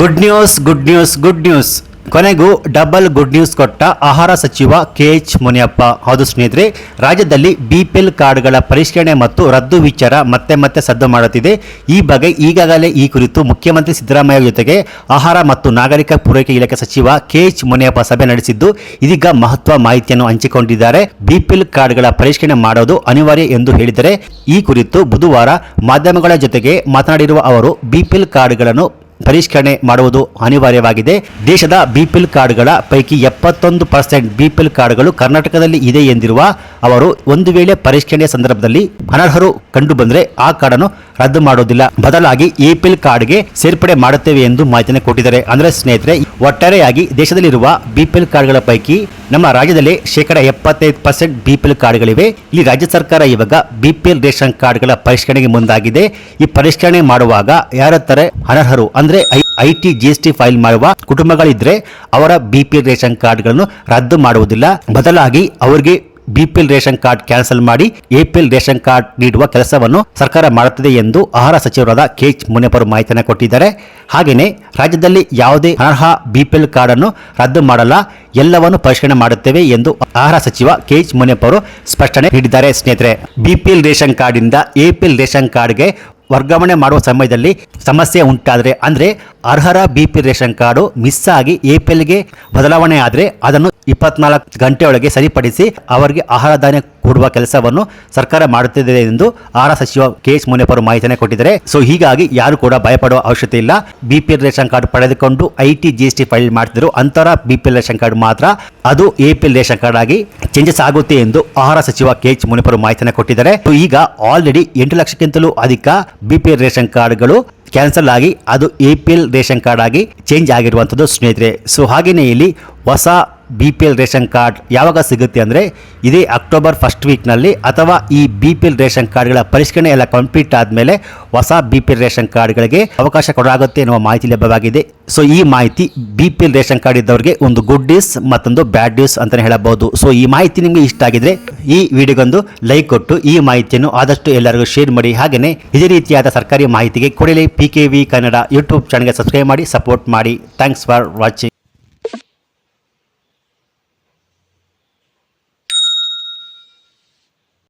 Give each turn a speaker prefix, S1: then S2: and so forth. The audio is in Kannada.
S1: Good news good news good news ಕೊನೆಗೂ ಡಬಲ್ ಗುಡ್ ನ್ಯೂಸ್ ಕೊಟ್ಟ ಆಹಾರ ಸಚಿವ ಕೆ ಎಚ್ ಮುನಿಯಪ್ಪ. ಹೌದು ಸ್ನೇಹಿತರೆ, ರಾಜ್ಯದಲ್ಲಿ ಬಿ ಪಿ ಎಲ್ ಕಾರ್ಡ್ಗಳ ಪರಿಷ್ಕರಣೆ ಮತ್ತು ರದ್ದು ವಿಚಾರ ಮತ್ತೆ ಮತ್ತೆ ಸದ್ದು ಮಾಡುತ್ತಿದೆ. ಈ ಬಗ್ಗೆ ಈಗಾಗಲೇ ಈ ಕುರಿತು ಮುಖ್ಯಮಂತ್ರಿ ಸಿದ್ದರಾಮಯ್ಯ ಜೊತೆಗೆ ಆಹಾರ ಮತ್ತು ನಾಗರಿಕ ಪೂರೈಕೆ ಇಲಾಖೆ ಸಚಿವ ಕೆ ಎಚ್ ಮುನಿಯಪ್ಪ ಸಭೆ ನಡೆಸಿದ್ದು, ಇದೀಗ ಮಹತ್ವ ಮಾಹಿತಿಯನ್ನು ಹಂಚಿಕೊಂಡಿದ್ದಾರೆ. ಬಿ ಪಿ ಎಲ್ ಕಾರ್ಡ್ಗಳ ಪರಿಷ್ಕರಣೆ ಮಾಡೋದು ಅನಿವಾರ್ಯ ಎಂದು ಹೇಳಿದರೆ, ಈ ಕುರಿತು ಬುಧವಾರ ಮಾಧ್ಯಮಗಳ ಜೊತೆಗೆ ಮಾತನಾಡಿರುವ ಅವರು ಬಿ ಪಿ ಎಲ್ ಕಾರ್ಡ್ಗಳನ್ನು ಪರಿಷ್ಕರಣೆ ಮಾಡುವುದು ಅನಿವಾರ್ಯವಾಗಿದೆ. ದೇಶದ ಬಿಪಿಎಲ್ ಕಾರ್ಡ್ಗಳ ಪೈಕಿ ಎಪ್ಪತ್ತೊಂದು ಪರ್ಸೆಂಟ್ ಬಿಪಿಎಲ್ ಕಾರ್ಡ್ಗಳು ಕರ್ನಾಟಕದಲ್ಲಿ ಇದೆ ಎಂದಿರುವ ಅವರು ಒಂದು ವೇಳೆ ಪರಿಷ್ಕರಣೆಯ ಸಂದರ್ಭದಲ್ಲಿ ಅನರ್ಹರು ಕಂಡು ಬಂದರೆ ಆ ಕಾರ್ಡನ್ನು ರದ್ದು ಮಾಡೋದಿಲ್ಲ. ಬದಲಾಗಿ ಎಪಿಎಲ್ ಕಾರ್ಡ್ಗೆ ಸೇರ್ಪಡೆ ಮಾಡುತ್ತೇವೆ ಎಂದು ಮಾಹಿತಿಯನ್ನು ಕೊಟ್ಟಿದ್ದಾರೆ. ಅಂದರೆ ಸ್ನೇಹಿತರೆ, ಒಟ್ಟಾರೆಯಾಗಿ ದೇಶದಲ್ಲಿರುವ ಬಿಪಿಎಲ್ ಕಾರ್ಡ್ಗಳ ಪೈಕಿ ನಮ್ಮ ರಾಜ್ಯದಲ್ಲಿ ಶೇಕಡ ಎಪ್ಪತ್ತೈದು ಪರ್ಸೆಂಟ್ ಬಿಪಿಎಲ್ ಕಾರ್ಡ್ಗಳಿವೆ. ಇಲ್ಲಿ ರಾಜ್ಯ ಸರ್ಕಾರ ಇವಾಗ ಬಿಪಿಎಲ್ ರೇಷನ್ ಕಾರ್ಡ್ಗಳ ಪರಿಷ್ಕರಣೆಗೆ ಮುಂದಾಗಿದೆ. ಈ ಪರಿಷ್ಕರಣೆ ಮಾಡುವಾಗ ಯಾರತ್ತಾರೆ? ಅನರ್ಹರು. ಅಂದ್ರೆ ಐ ಟಿ ಫೈಲ್ ಮಾಡುವ ಕುಟುಂಬಗಳಿದ್ರೆ ಅವರ ಬಿಪಿಎಲ್ ರೇಷನ್ ಕಾರ್ಡ್ಗಳನ್ನು ರದ್ದು ಮಾಡುವುದಿಲ್ಲ. ಬದಲಾಗಿ ಅವರಿಗೆ ಬಿಪಿಎಲ್ ರೇಷನ್ ಕಾರ್ಡ್ ಕ್ಯಾನ್ಸಲ್ ಮಾಡಿ ಎಪಿಎಲ್ ರೇಷನ್ ಕಾರ್ಡ್ ನೀಡುವ ಕೆಲಸವನ್ನು ಸರ್ಕಾರ ಮಾಡುತ್ತದೆ ಎಂದು ಆಹಾರ ಸಚಿವರಾದ ಕೆ ಎಚ್ ಮುನಿಯಪ್ಪರು ಮಾಹಿತಿಯನ್ನು ಕೊಟ್ಟಿದ್ದಾರೆ. ಹಾಗೆಯೇ ರಾಜ್ಯದಲ್ಲಿ ಯಾವುದೇ ಅನರ್ಹ ಬಿಪಿಎಲ್ ಕಾರ್ಡ್ ಅನ್ನು ರದ್ದು ಮಾಡಲ್ಲ, ಎಲ್ಲವನ್ನು ಪರಿಶೀಲನೆ ಮಾಡುತ್ತೇವೆ ಎಂದು ಆಹಾರ ಸಚಿವ ಕೆ ಎಚ್ ಸ್ಪಷ್ಟನೆ ನೀಡಿದ್ದಾರೆ. ಸ್ನೇಹಿತರೆ, ಬಿಪಿಎಲ್ ರೇಷನ್ ಕಾರ್ಡ್ ಇಂದ ಎಪಿಎಲ್ ರೇಷನ್ ಕಾರ್ಡ್ಗೆ ವರ್ಗಾವಣೆ ಮಾಡುವ ಸಮಯದಲ್ಲಿ ಸಮಸ್ಯೆ ಉಂಟಾದರೆ ಅಂದರೆ ಅರ್ಹರ B P ration card miss ಆಗಿ ಎ ಪಿ ಎಲ್ಗೆ ಬದಲಾವಣೆ ಆದರೆ ಅದನ್ನು ಇಪ್ಪತ್ನಾಲ್ಕು ಗಂಟೆ ಒಳಗೆ ಸರಿಪಡಿಸಿ ಅವರಿಗೆ ಆಹಾರ ಧಾನ್ಯ ಕೊಡುವ ಕೆಲಸವನ್ನು ಸರ್ಕಾರ ಮಾಡುತ್ತಿದೆ ಎಂದು ಆಹಾರ ಸಚಿವ ಕೆ ಎಚ್ ಮುನಿಯಪ್ಪ ಮಾಹಿತಿಯನ್ನು ಕೊಟ್ಟಿದ್ದಾರೆ. ಸೊ, ಹೀಗಾಗಿ ಯಾರು ಕೂಡ ಭಯಪಡುವ ಅವಶ್ಯಕತೆ ಇಲ್ಲ. ಬಿ ರೇಷನ್ ಕಾರ್ಡ್ ಪಡೆದುಕೊಂಡು I T G S T file ಮಾಡ್ತಿದ್ರು ಅಂತರ ಬಿ ರೇಷನ್ ಕಾರ್ಡ್ ಮಾತ್ರ. ಅದು ಎ ರೇಷನ್ ಕಾರ್ಡ್ ಆಗಿ ಚೇಂಜಸ್ ಆಗುತ್ತೆ ಎಂದು ಆಹಾರ ಸಚಿವ ಕೆ ಎಚ್ ಮುನಿಯಪ್ಪ ಮಾಹಿತಿಯನ್ನು ಕೊಟ್ಟಿದ್ದಾರೆ. ಈಗ ಆಲ್ರೆಡಿ ಎಂಟು ಲಕ್ಷಕ್ಕಿಂತಲೂ ಅಧಿಕ ಬಿ ರೇಷನ್ ಕಾರ್ಡ್ಗಳು ಕ್ಯಾನ್ಸಲ್ ಆಗಿ ಅದು A P L ration card ಆಗಿ ಚೇಂಜ್ ಆಗಿರುವಂಥದ್ದು ಸ್ನೇಹಿತರೆ. ಸೊ ಹಾಗೆಯೇ ಇಲ್ಲಿ ಹೊಸ B P L ration card ಯಾವಾಗ ಸಿಗುತ್ತೆ ಅಂದರೆ ಇದೇ ಅಕ್ಟೋಬರ್ ಫಸ್ಟ್ ವೀಕ್ನಲ್ಲಿ ಅಥವಾ ಈ ಬಿ ಪಿ ಎಲ್ ರೇಷನ್ ಕಾರ್ಡ್ಗಳ ಪರಿಷ್ಕರಣೆ ಎಲ್ಲ ಕಂಪ್ಲೀಟ್ ಆದಮೇಲೆ ಹೊಸ ಬಿ ಪಿ ಎಲ್ ರೇಷನ್ ಕಾರ್ಡ್ಗಳಿಗೆ ಅವಕಾಶ ಕೊಡಲಾಗುತ್ತೆ ಎನ್ನುವ ಮಾಹಿತಿ ಲಭ್ಯವಾಗಿದೆ. ಸೊ ಈ ಮಾಹಿತಿ B P L ration card ಇದ್ದವರಿಗೆ ಒಂದು ಗುಡ್ ನ್ಯೂಸ್ ಮತ್ತೊಂದು ಬ್ಯಾಡ್ ನ್ಯೂಸ್ ಅಂತಲೇ ಹೇಳಬಹುದು. ಸೊ ಈ ಮಾಹಿತಿ ನಿಮಗೆ ಇಷ್ಟ ಆಗಿದ್ರೆ ಈ ವಿಡಿಯೋಗೊಂದು ಲೈಕ್ ಕೊಟ್ಟು ಈ ಮಾಹಿತಿಯನ್ನು ಆದಷ್ಟು ಎಲ್ಲರಿಗೂ ಶೇರ್ ಮಾಡಿ. ಹಾಗೆಯೇ ಇದೇ ರೀತಿಯಾದ ಸರ್ಕಾರಿ ಮಾಹಿತಿಗೆ ಕೊಡಲಿ P K V Kannada YouTube ಚಾನಲ್ಗೆ ಸಬ್ಸ್ಕ್ರೈಬ್ ಮಾಡಿ ಸಪೋರ್ಟ್ ಮಾಡಿ. Thanks for watching